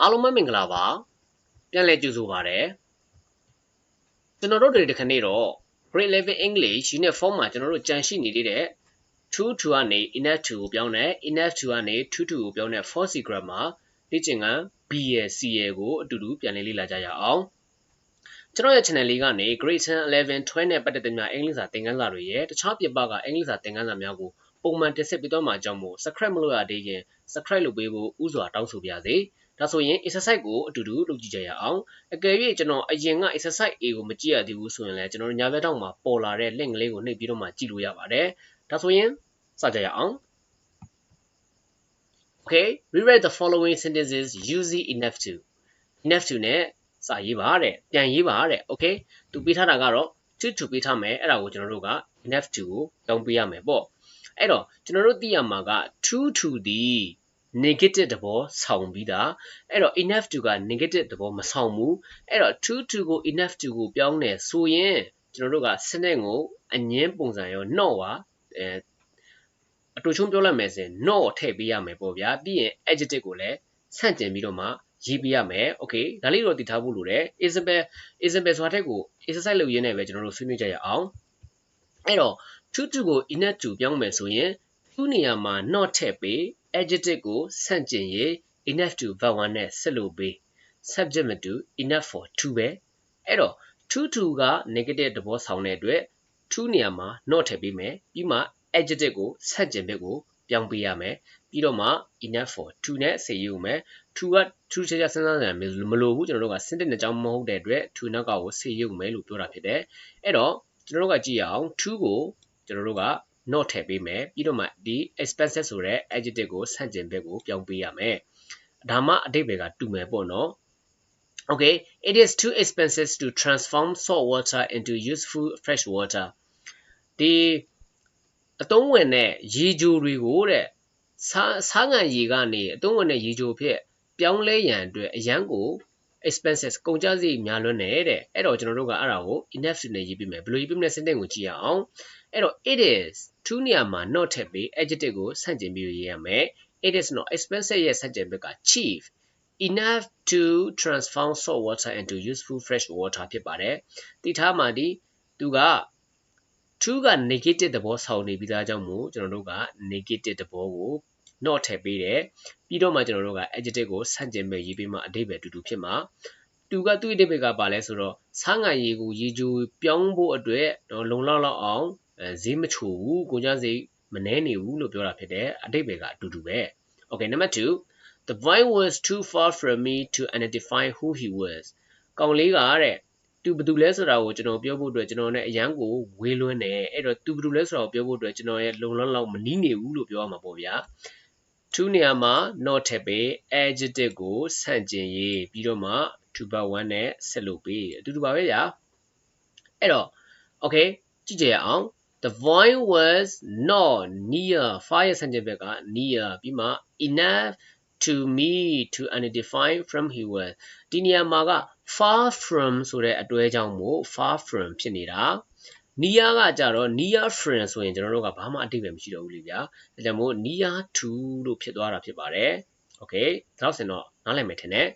အားလုံးပဲမင်္ဂလာပါပြန်လည်ကြိုဆိုပါရစေကျွန်တော်တို့တွေဒီခနေ့တော့ Grade 11 English Unit 4မှာကျွန်တော်တို့ကြံရှိနေသေးတဲ့2 to ကနေ enough to ကိုပြောင်းတယ် enough to ကနေ2 to ကိုပြောင်းတဲ့ false grammar လေ့ကျင့်ခန်း B ရဲ့ C ရဲ့ကိုအတူတူပြန်လည်လေ့လာကြရအောင်ကျွန်တော်ရဲ့ channel လေးကနေ grade 10 11 12နဲ့ပတ်သက်တဲ့များအင်္ဂလိပ်စာသင်ခန်းစာတွေရဲ့တခြားပြပကအင်္ဂလိပ်စာသင်ခန်းစာများကိုပုံမှန်တင်ဆက်ပေးသွားမှာကြောင့်မို့ subscribe မလုပ်ရသေးရင် subscribe လုပ်ပေးဖို့ဥစွာတောင်းဆိုပါရစေ။ ဒါဆိုရင် exercise ကိုအတူတူလုပ်ကြည့်ကြရအောင်။အကယ်၍ကျွန်တော်အရင်က exercise A ကိုမကြည့်ရသေးဘူးဆိုရင်လည်းကျွန်တော်တို့ညာဘက်ထောက်မှာပေါ်လာတဲ့ link လေးကိုနှိပ်ပြီးတော့မှကြည့်လို့ရပါတယ်။ဒါဆိုရင်စကြရအောင်။ Okay, rewrite the following sentences using enough to. enough to နဲ့စာရေးပါတဲ့။ပြန်ရေးပါတဲ့။ Okay, သူပေးထားတာကတော့ to to ပေးထားမယ်။အဲ့ဒါကိုကျွန်တော်တို့က enough to ကိုတောင်းပေးရမယ်ပေါ့။အဲ့တော့ကျွန်တော်တို့သိရမှာက to to ဒီ negative တဘောဆောင်ပြီးတာအဲ့တော့ enough to က negative တဘောမဆောင်ဘူးအဲ့တော့ to to ကို enough to ကိုပြောင်းတယ်ဆိုရင်ကျွန်တော်တို့ကစနစ်ကိုအငင်းပုံစံရော not ပါအဲအတူချုံပြောလိုက်မယ်ဆိုရင် not ကိုထည့်ပေးရမယ်ပေါ့ဗျာပြီးရင် adjective ကိုလည်းဆန့်ကျင်ပြီးတော့မှရေးပေးရမယ် okay ဒါလေးတော့တည်ထားဖို့လိုတယ် Isabel Isabel ဆိုတာထက်ကို exercise လုပ်ရင်းနဲ့ပဲကျွန်တော်တို့ဆွေးနွေးကြရအောင်အဲ့တော့ to to ကို enough to ပြောင်းမယ်ဆိုရင်သူ့နေရာမှာ not ထည့်ပေး adjective ကိုဆန့်ကျင်ရေး enough to verb 1နဲ့ဆက်လို့ပေး subject မတူ enough for to ပဲအဲ့တော့ to to က negative တဘောဆောင်တဲ့အတွက် to နေရာမှာ not ထည့်ပေးမယ်ပြီးမှ adjective ကိုဆန့်ကျင်ဘက်ကိုပြောင်းပေးရမယ်ပြီးတော့မှ enough for to နဲ့ဆက်ယူမယ် to က to ချာချာစဉ်းစားကြမလို့ဘူးကျွန်တော်တို့က sentence အကြောင်းမဟုတ်တဲ့အတွက် to နောက်ကကိုဆက်ယူမယ်လို့ပြောတာဖြစ်တယ်အဲ့တော့ကျွန်တော်တို့ကကြည့်ရအောင် to ကိုကျွန်တော်တို့က not ထည့်ပေးမယ်ပြီးတော့မှဒီ expensive ဆိုတဲ့ adjective ကိုဆန့်ကျင်ဘက်ကိုပြောင်းပေးရမယ်ဒါမှအတိတ်ဘယ်ကတူမယ်ပေါ့နော် Okay it is too expensive to transform salt water into useful fresh water ဒီအသုံးဝင်တဲ့ရေကြိုတွေကိုတဲ့ဆားငံရေကနေအသုံးဝင်တဲ့ရေကြိုဖြစ်ပြောင်းလဲရန်အတွက်အရန်ကို expenses ကုန်ကျစရိတ်များလွန်းတယ်တဲ့အဲ့တော့ကျွန်တော်တို့ကအဲ့ဒါကို enough နဲ့ရေးပေးမယ်ဘယ်လိုရေးပေးမလဲစနစ်ကိုကြည့်ရအောင်အဲ့တော့ it is to နေရာမှာ not ထည့်ပြီး adjective ကိုဆန့်ကျင်ပြီးရေးရမယ် it is not expensive ရဲ့ဆန့်ကျင်ဘက်က cheap enough to transform salt water into useful fresh water ဖြစ်ပါတယ်တိထားမှာဒီသူက to က negative သဘောဆောင်နေပြီးသားကြောင့်မို့ကျွန်တော်တို့က negative သဘောကို not ထည့်ပေးတယ်ပြီးတော့မှကျွန်တော်တို့က adjective ကိုဆန့်ကျင်မဲ့ရေးပေးမှအဓိပ္ပာယ်တူတူဖြစ်မှာတူကသူ့အဓိပ္ပာယ်ကပါလဲဆိုတော့ဆားငံရေကိုရေချိုပြောင်းဖို့အတွက်တော့လုံလောက်လောက်အောင် ဈေးမချိုဘူးကိုကြစိတ်မနှဲနေဘူးလို့ပြောတာဖြစ်တယ်အတိတ်ပဲကအတူတူပဲ Okay number 2 The boy was too far from me to identify who he was ကောင်လေးကတဲ့သူဘယ်သူလဲဆိုတာကိုကျွန်တော်ပြောဖို့အတွက်ကျွန်တော်နဲ့အရန်ကိုဝေးလွန်းတယ်အဲ့တော့သူဘယ်သူလဲဆိုတာကိုပြောဖို့အတွက်ကျွန်တော်ရဲ့လုံလောက်လောက်မနီးနေဘူးလို့ပြောရမှာပေါ့ဗျာ to နေရာမှာ not ထည့်ပေး adjective ကိုဆန့်ကျင်ရေးပြီးတော့မှ to verb 1နဲ့ဆက်လုပ်ပေးအတူတူပါပဲဗျာအဲ့တော့ okay ကြည့်ကြရအောင် the voice was not near fire ဆန့်ကျင်ဘက်က near ပြီးမှ enough to me to identify from he was ဒီနေရာမှာက far from ဆိုတဲ့အတွဲကြောင့်မို့ far from ဖြစ်နေတာ near ကကြတော့ near friend ဆိုရင်ကျွန်တော်တို့ကဘာမှအတိတ်ပဲမရှိတော့ဘူးလေဗျာဒါကြောင့်မို့ near to လို့ဖြစ်သွားတာဖြစ်ပါတယ် okay ဒါတော့စင်တော့နားလည်မယ်ထင်တယ်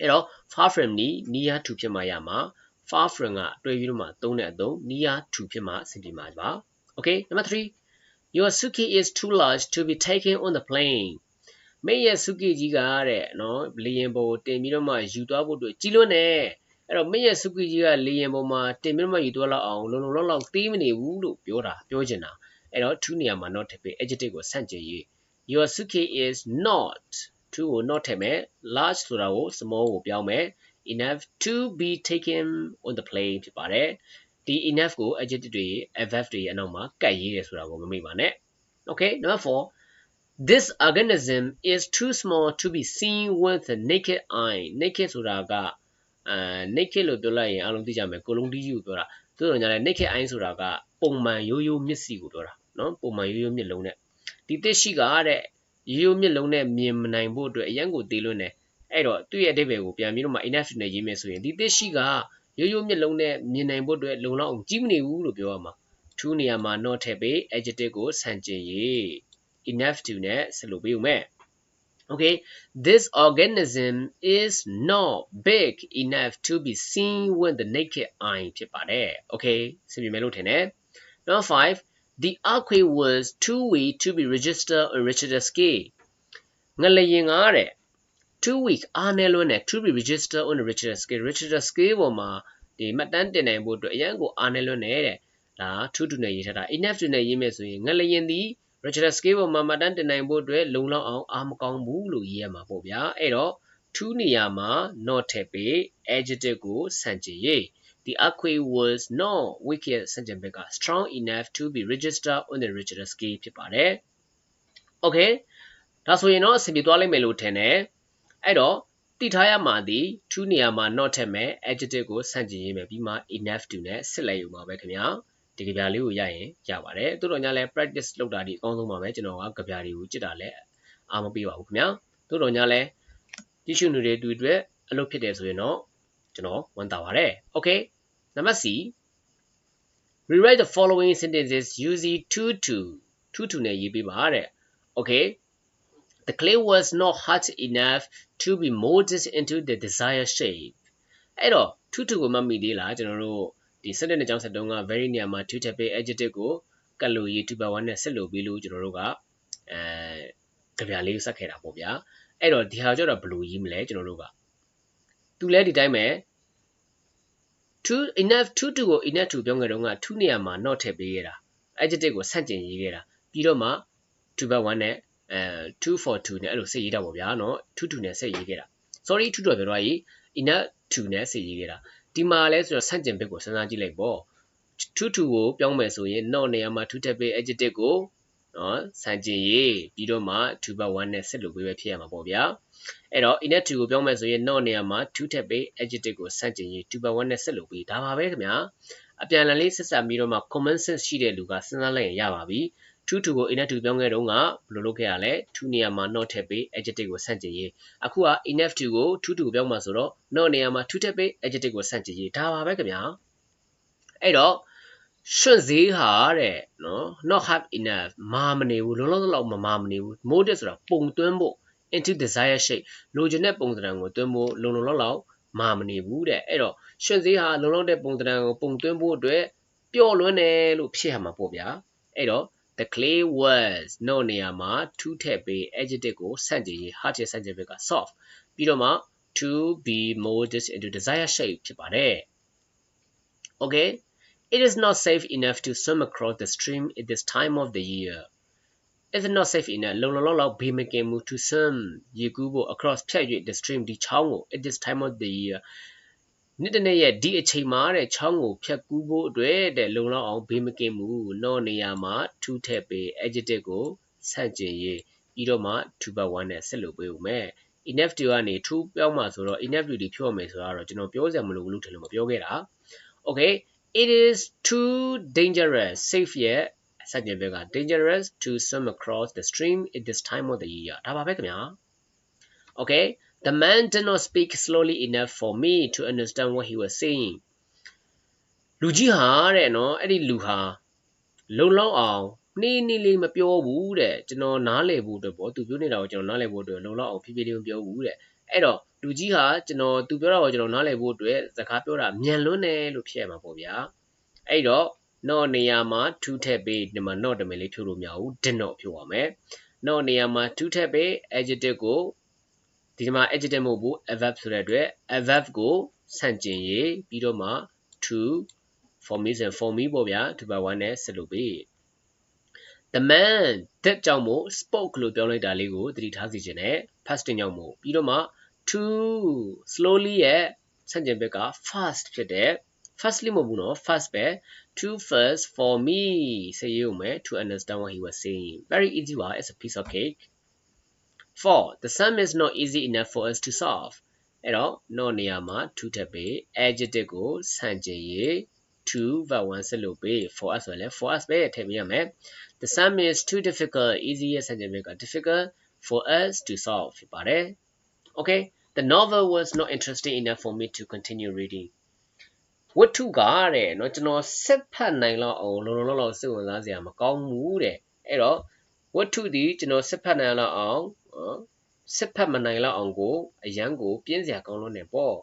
အဲ့တော့ far from နီ near to ဖြစ်မှရမှာ far from ကတွဲပြီးတော့မှသုံးတဲ့အသုံး near to ဖြစ်မှအဆင်ပြေမှာပါ okay number 3 your suitcase is too large to be taken on the plane မိရဲ့ suitcase ကြီးကတဲ့နော်လေယာဉ်ပေါ်တင်ပြီးတော့မှယူသွားဖို့အတွက်ကြီးလွန်းတယ်အဲ့တော့မိရဲ့ suitcase ကြီးကလေယာဉ်ပေါ်မှာတင်ပြီးတော့မှယူသွားလောက်အောင်လုံလုံလောက်လောက်သေးမနေဘူးလို့ပြောတာပြောချင်တာအဲ့တော့ to နေရာမှာ not ထည့်ပေး adjective ကိုဆန့်ကျင်ရေး your suitcase is not to ကို not ထည့်မယ် large ဆိုတာကို small ကိုပြောင်းမယ် enough to be taken on the plane ဖြစ်ပါတယ်ဒီ enough ကို adjective တွေ adverb တွေအနောက်မှာကတ်ရေးတယ်ဆိုတာကိုမမေ့ပါနဲ့ okay number 4 this organism is too small to be seen with the naked eye naked ဆိုတာကအာ naked လို့ပြောလိုက်ရင်အားလုံးသိကြမယ်ကိုလုံးတီးကြီးကိုပြောတာသူတို့ညာလဲ naked eye ဆိုတာကပုံမှန်ရိုးရိုးမျက်စိကိုပြောတာနော်ပုံမှန်ရိုးရိုးမျက်လုံးနဲ့ဒီတစ်ရှိကတဲ့ရိုးရိုးမျက်လုံးနဲ့မြင်မနိုင်ဖို့အတွက်အရန်ကိုသေးလွန်းတယ် အဲ့တော့သူ့ရဲ့အဓိပ္ပာယ်ကိုပြန်ပြီးတော့မှ enough နဲ့ရေးမယ်ဆိုရင်ဒီသစ်ရှိကရိုးရိုးမျက်လုံးနဲ့မြင်နိုင်ဖို့အတွက်လုံလောက်အောင်ကြီးမနေဘူးလို့ပြောရမှာ to နေရာမှာ not ထည့်ပေး adjective ကိုဆန့်ကျင်ရေး enough to နဲ့ဆက်လို့ပေးဦးမယ် okay this organism is not big enough to be seen with the naked eye ဖြစ်ပါတယ် okay စဉ်းပြမယ်လို့ထင်တယ် number 5 the earthquake was too weak to be registered on Richter scale ငလျင်ကားတဲ့ two week အားနည်းလွန်းတဲ့ to be registered on the Richter scale Richter scale ပေါ်မှာဒီမှတ်တမ်းတင်နိုင်ဖို့အတွက်အရန်ကိုအားနည်းလွန်းနေတဲ့ဒါထူးထူးနဲ့ရေးထားတာ enough နဲ့ရေးမယ်ဆိုရင်ငလျင်သည် Richter scale ပေါ်မှာမှတ်တမ်းတင်နိုင်ဖို့အတွက်လုံလောက်အောင်အားမကောင်းဘူးလို့ရေးရမှာပေါ့ဗျာအဲ့တော့ to နေရာမှာ not ထည့်ပေး adjective ကိုဆန့်ကျင်ရေး The earthquake was not weak ရဲ့ဆန့်ကျင်ဘက်က strong enough to be registered on the Richter scale ဖြစ်ပါတယ် Okay ဒါဆိုရင်တော့အဆင်ပြေသွားလိမ့်မယ်လို့ထင်တယ် အဲ့တော့တိထားရမှာဒီ to နေရာမှာ not ထည့်မယ် adjective ကိုဆန့်ကျင်ရေးမယ်ပြီးမှ enough to နဲ့ဆက်လိုက်ယူမှာပဲခင်ဗျာဒီကြပြလေးကိုရရင်ရပါတယ်တိုးတော်ညာလဲ practice လုပ်တာဒီအကောင်းဆုံးပါပဲကျွန်တော်ကကြပြတွေကိုကြစ်တာလဲအားမပေးပါဘူးခင်ဗျာတိုးတော်ညာလဲကြည့်ရှုနေတွေတွေ့တွေ့အလုပ်ဖြစ်တယ်ဆိုရင်တော့ကျွန်တော်ဝန်တာပါတယ် okay နံပါတ် C rewrite the following sentences using to to to to နဲ့ရေးပေးပါတဲ့ okay the clay was not hard enough to be molded into the desired shape အဲ့တော့ to to ကိုမှတ်မိသေးလားကျွန်တော်တို့ဒီစက်တဲ့ကြောင်းဆက်တုံးက very နေရာမှာ to ထည့်ပေး adjective ကိုကတ်လို့ရေး to power 1နဲ့ဆက်လို့ပြီးလို့ကျွန်တော်တို့ကအဲကြပြလေးစက်ခဲ့တာပေါ့ဗျာအဲ့တော့ဒီဟာကျတော့ဘယ်လိုရေးမလဲကျွန်တော်တို့ကသူလဲဒီတိုင်းပဲ to enough to to ကို enough to ပြောငယ်တုန်းက to နေရာမှာ not ထည့်ပေးခဲ့တာ adjective ကိုဆန့်ကျင်ရေးခဲ့တာပြီးတော့မှ to power 1နဲ့ အဲ242နဲ့အဲ့လိုဆက်ရေးတာပေါ့ဗျာနော်22နဲ့ဆက်ရေးခဲ့တာ sorry 22တော့ပြောသွားရေး inner 2နဲ့ဆက်ရေးခဲ့တာဒီမှာလဲဆိုတော့ဆန့်ကျင်ဘက်ကိုစဉ်းစားကြည့်လိုက်ပေါ့22ကိုပြောင်းမယ်ဆိုရင် not နေရာမှာ2 type adjective ကိုနော်ဆန့်ကျင်ရေးပြီးတော့မှ2 by 1နဲ့ဆက်လုပ်ပေးပဲဖြစ်ရမှာပေါ့ဗျာအဲ့တော့ inner 2ကိုပြောင်းမယ်ဆိုရင် not နေရာမှာ2 type adjective ကိုဆန့်ကျင်ရေး2 by 1နဲ့ဆက်လုပ်ပေးဒါပါပဲခင်ဗျာအပြန်အလှန်လေးဆက်ဆက်ပြီးတော့မှ common sense ရှိတဲ့လူကစဉ်းစားလိုက်ရင်ရပါပြီ။ 2 2ကို enough to ပြောင်းခဲ့တော့ကဘယ်လိုလုပ်ခဲ့ရလဲ2နေရာမှာ not ထည့်ပေး adjective ကိုဆန့်ကျင်ရေးအခုက enough to ကို2 2ပြောင်းမှာဆိုတော့ not နေရာမှာ2ထည့်ပေး adjective ကိုဆန့်ကျင်ရေးဒါပါပဲခင်ဗျာအဲ့တော့ရှင်စည်းဟာတဲ့နော် not have enough မာမနေဘူးလုံးလုံးလောက်မမာမနေဘူး model ဆိုတာပုံသွင်းဖို့ into desire shape လိုချင်တဲ့ပုံစံကိုသွင်းဖို့လုံလုံလောက်လောက်မာမနေဘူးတဲ့အဲ့တော့ရှင်စည်းဟာလုံလောက်တဲ့ပုံစံကိုပုံသွင်းဖို့အတွက်ပျော့လွန်းတယ်လို့ဖြစ်ရမှာပေါ့ဗျာအဲ့တော့ the clay was နော့နေရာမှာ to ထည့်ပေး adjective ကိုဆန့်ကျင်ရေး hard ရဲ့ဆန့်ကျင်ဘက်က soft ပြီးတော့မှ to be molded into desired shape ဖြစ်ပါတယ် okay it is not safe enough to swim across the stream at this time of the year it is not safe enough လုံလုံလောက်လောက်ဘေးမကင်မှု to swim ရေကူးဖို့ across ဖြတ်၍ the stream ဒီချောင်းကို at this time of the year နှစ်တနေ့ရဲ့ဒီအချိန်မှာတဲ့ချောင်းကိုဖြတ်ကူးဖို့အတွက်တဲ့လုံလောက်အောင်ဘေးမကင်းမှုနော့နေရာမှာထူးထည့်ပေး adjective ကိုဆန့်ကျင်ရေးပြီးတော့မှ to by 1နဲ့ဆက်လုပ်ပေးဦးမယ် enough to ကနေ to ပြောင်းမှာဆိုတော့ enough to ဒီဖြောမယ်ဆိုတော့ကျွန်တော်ပြောစရာမလိုဘူးလို့ထင်လို့မပြောခဲ့တာ okay it is too dangerous safe ရဲ့ဆန့်ကျင်ဘက်က dangerous to swim across the stream at this time of the year ဒါပါပဲခင်ဗျာ okay The man did not speak slowly enough for me to understand what he was saying. လူကြီးဟာတဲ့နော်အဲ့ဒီလူဟာလုံလောက်အောင်နှီးနှီးလေးမပြောဘူးတဲ့ကျွန်တော်နားလည်ဖို့အတွက်ပေါ့သူပြောနေတာကိုကျွန်တော်နားလည်ဖို့အတွက်လုံလောက်အောင်ဖြည်းဖြည်းလေးမပြောဘူးတဲ့အဲ့တော့လူကြီးဟာကျွန်တော်သူပြောတာကိုကျွန်တော်နားလည်ဖို့အတွက်စကားပြောတာမြန်လွန်းတယ်လို့ဖြစ်ရမှာပေါ့ဗျာအဲ့တော့ not နေရာမှာ to ထည့်ပေးဒီမှာ not တမင်လေးဖြိုးလို့မရဘူး did not ဖြိုးပါမယ် not နေရာမှာ to ထည့်ပေး adjective ကို ဒီမှာ adjective မဟုတ်ဘူး adverb ဆိုတဲ့အတွက် adverb ကိုဆန့်ကျင်ရေးပြီးတော့မှ to for me ဆို for me ပေါ့ဗျာ to by 1နဲ့ဆက်လို့ပြီ the man that ကြောင့်မို့ spoke လို့ပြောလိုက်တာလေးကိုသတိထားစီခြင်းနဲ့ past tense ကြောင့်မို့ပြီးတော့မှ to slowly ရဲ့ဆန့်ကျင်ဘက်က fast ဖြစ်တဲ့ fastly မဟုတ်ဘူးနော် fast ပဲ too fast for me စေရုံပဲ to understand what he was saying very easy ပါ it's a piece of cake 4 the sum is not easy enough for us to solve အဲ့တော့ not နေရာမှာ to ထပ်ပေး adjective ကိုဆန့်ကျင်ရေး to verb 1ဆက်လို့ပေး for us ဆိုရင်လည်း for us ပဲထည့်ပေးရမယ် the sum is too difficult easy ရဲ့ဆန့်ကျင်ဘက်က difficult for us to solve ဖြစ်ပါတယ် okay the novel was not interesting enough for me to continue reading ဝတ္ထုကတဲ့เนาะကျွန်တော်ဆက်ဖတ်နိုင်လောက်အောင်လုံးလုံးလောက်စိတ်ဝင်စားစရာမကောင်းဘူးတဲ့အဲ့တော့ဝတ္ထုဒီကျွန်တော်ဆက်ဖတ်နိုင်လောက်အောင် နော်စစ်ဖက်မနိုင်လောက်အောင်ကိုအရန်ကို ပြင်းစရာကောင်းလို့နေပေါ့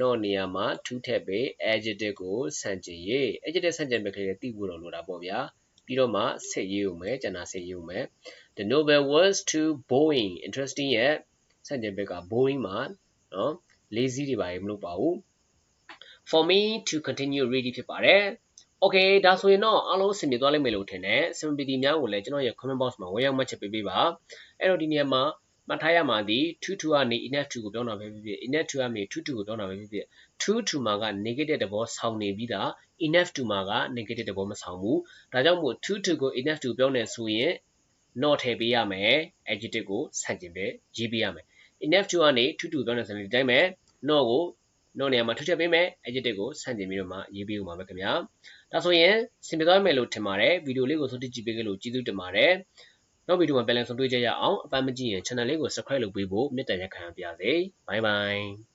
တော့နေရာမှာထူးထက်ပေ adjective ကိုဆန့်ကျင်ရေး adjective ဆန့်ကျင်ဘက်ကလေးတိဖို့တော့လိုတာပေါ့ဗျာပြီးတော့မှဆက်ရေးဦးမယ်ကျန်တာဆက်ရေးဦးမယ် the novel was too boring interesting yet ဆန့်ကျင်ဘက်က boring မှာနော် lazy တွေပါမလုပ်ပါဘူး for me to continue reading ဖြစ်ပါတယ် okay ဒါဆိုရင်တော့အားလုံးစင်ပြေသွားလိမ့်မယ်လို့ထင်တယ်စင်ပြေတီများကိုလည်းကျွန်တော်ရဲ့ comment box မှာဝင်ရောက်မှတ်ချက်ပေးပေးပါအဲ့တော့ဒီနေရာမှာ မှတ်ထားရမှာဒီ2 2ကနေ enough to ကိုပြောင်းတာပဲဖြစ်ဖြစ် enough to ကနေ2 2ကိုပြောင်းတာပဲဖြစ်ဖြစ်2 2မှာက negative တဘောဆောင်းနေပြီးတာ enough to မှာက negative တဘောမဆောင်းဘူးဒါကြောင့်မို့2 2ကို enough to ပြောင်းနေဆိုရင် not ထည့်ပေးရမယ် adjective ကိုဆန့်ကျင်ပဲရေးပေးရမယ် enough to ကနေ2 2ပြောင်းနေဆိုရင်ဒီတိုင်းပဲ not ကို not နေရာမှာထည့်ချက်ပေးမယ် adjective ကိုဆန့်ကျင်ပြီးတော့မှရေးပေးဦးမှာပဲခင်ဗျာဒါဆိုရင်စင်ပြသွားမယ်လို့ထင်ပါတယ်ဗီဒီယိုလေးကိုဆုံးဖြတ်ကြည့်ပေးကြလို့ကျေးဇူးတင်ပါတယ် နောက်ဗီဒီယိုမှာပြန်လည်ဆုံတွေ့ကြရအောင်အပန်းမကြည့်ရင် channel လေးကို subscribe လုပ်ပေးဖို့မေတ္တာရပ်ခံပါရစေ bye bye